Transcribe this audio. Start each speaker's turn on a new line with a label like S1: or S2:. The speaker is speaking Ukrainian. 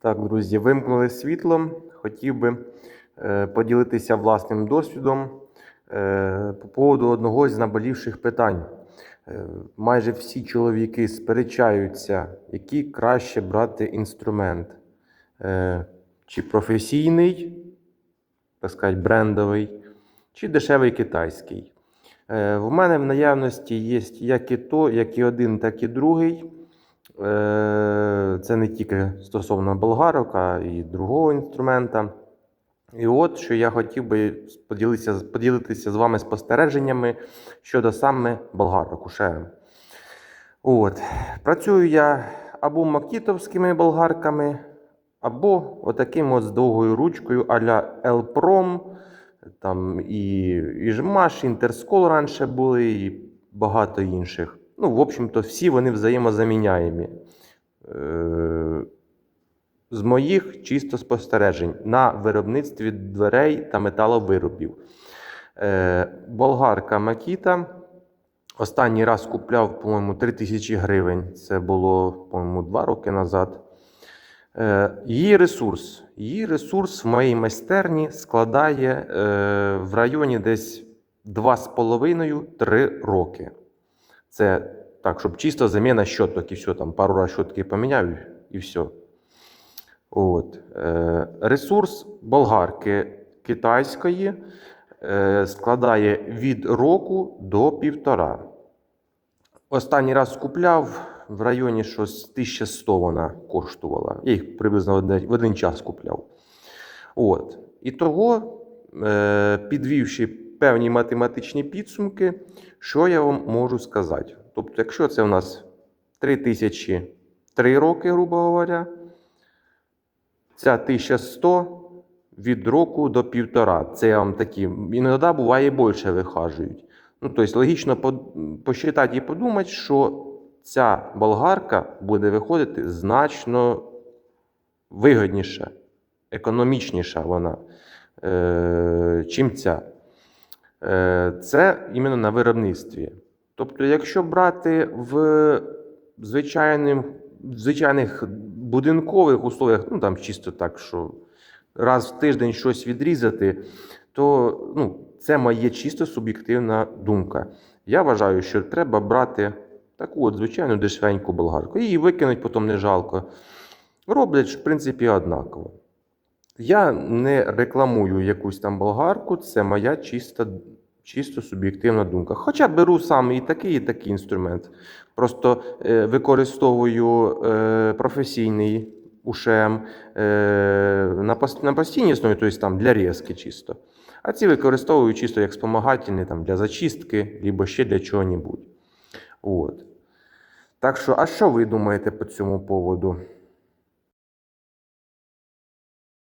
S1: Так, друзі, вимкнули світло. Хотів би е, поділитися власним досвідом е, по поводу одного з наболівших питань. Е, майже всі чоловіки сперечаються, який краще брати інструмент. Чи професійний, так сказати, брендовий, чи дешевий китайський. В мене в наявності є як і то, як і один, так і другий. Е, Це не тільки стосовно болгарок, а і другого інструмента. І от що я хотів би поділитися, поділитися з вами спостереженнями щодо саме болгарок УШМ. От. Працюю я або макітовськими болгарками, або отаким от з довгою ручкою а-ля Елпром. Там і, і Жмаш, Інтерскол раніше були, і багато інших. Ну, в общем-то, всі вони взаємозаміняємі. Е, з моїх чисто спостережень на виробництві дверей та металовиробів. Е, болгарка Макіта. Останній раз купляв, по-моєму, 3000 гривень. Це було, по-моєму, 2 роки назад. Е, Її ресурс. Її ресурс в моїй майстерні складає в районі десь 2,5-3 роки. Це так, щоб чисто заміна щоток і все, там пару раз щотки поміняв і все. От. Е, Ресурс болгарки китайської е, складає від року до півтора. Останній раз купляв в районі щось 1100 вона коштувала. Я їх приблизно в один, час купляв. От. І того, е, підвівши певні математичні підсумки, що я вам можу сказати? Тобто, якщо це у нас 3003 роки, грубо говоря, ця 1100 від року до півтора. Це я вам такі, іноді буває більше вихажують. Ну, тобто, логічно посчитати і подумати, що ця болгарка буде виходити значно вигідніше, економічніша вона, е, чим ця. Е, Це іменно на виробництві. Тобто, якщо брати в звичайним, звичайних будинкових условиях, ну там чисто так, що раз в тиждень щось відрізати, то ну, це моє чисто суб'єктивна думка. Я вважаю, що треба брати таку от звичайну дешевеньку болгарку. Її викинуть потім не жалко. Роблять, в принципі, однаково. Я не рекламую якусь там болгарку, це моя чиста, чисто суб'єктивна думка. Хоча беру саме і такий, і такий інструмент. Просто е, використовую е, професійний УШМ е, на, на постійній основі, тобто там для різки чисто. А ці використовую чисто як спомагательні там, для зачистки, або ще для чого-небудь. От. Так що, а що ви думаєте по цьому поводу?